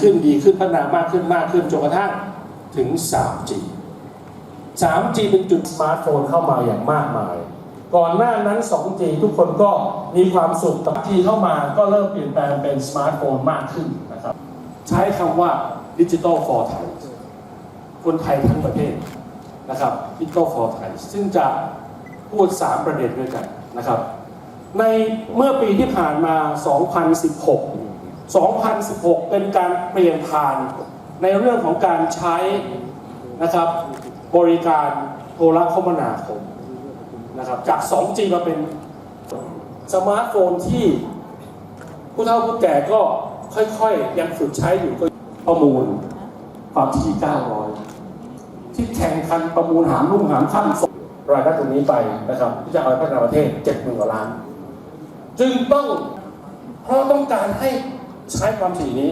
ขึ้นดีขึ้นพัฒนามากขึ้นมากขึ้นจนกระทั่งถึง 3G 3G เป็นจุดสมาร์ทโฟนเข้ามาอย่างมากมาย ก่อนหน้านั้น 2G ทุกคนก็มีความสุขแต่ G เข้ามาก็เริ่มเปลี่ยนแปลงเป็นสมาร์ทโฟนมากขึ้นนะครับ ใช้คำว่าดิจิ t a ล for ไทยคนไทยทั้งประเทศนะครับดิจิ t a ล for ไทยซึ่งจะพูด 3 ประเด็นด้วยกันนะครับ ในเมื่อปีที่ผ่านมา 2016 2016 เป็นการเปลี่ยนผ่านในเรื่องของการใช้นะครับบริการโทรคมนาคมนะครับจาก 2G มาเป็นสมาร์ทโฟนที่ผู้เฒ่าผู้แก่ก็ค่อยๆ ยังฝึกใช้อยู่ก็ประมูลความที่ 900 ที่แข่งขันประมูลหามรุ่งหามค่ำส่งรายได้ตรงนี้ไปนะครับที่จะเอาไปพัฒนาประเทศ7หมื่นกว่าล้าน จึงต้องเพราะต้องการให้ ใช้ความถี่นี้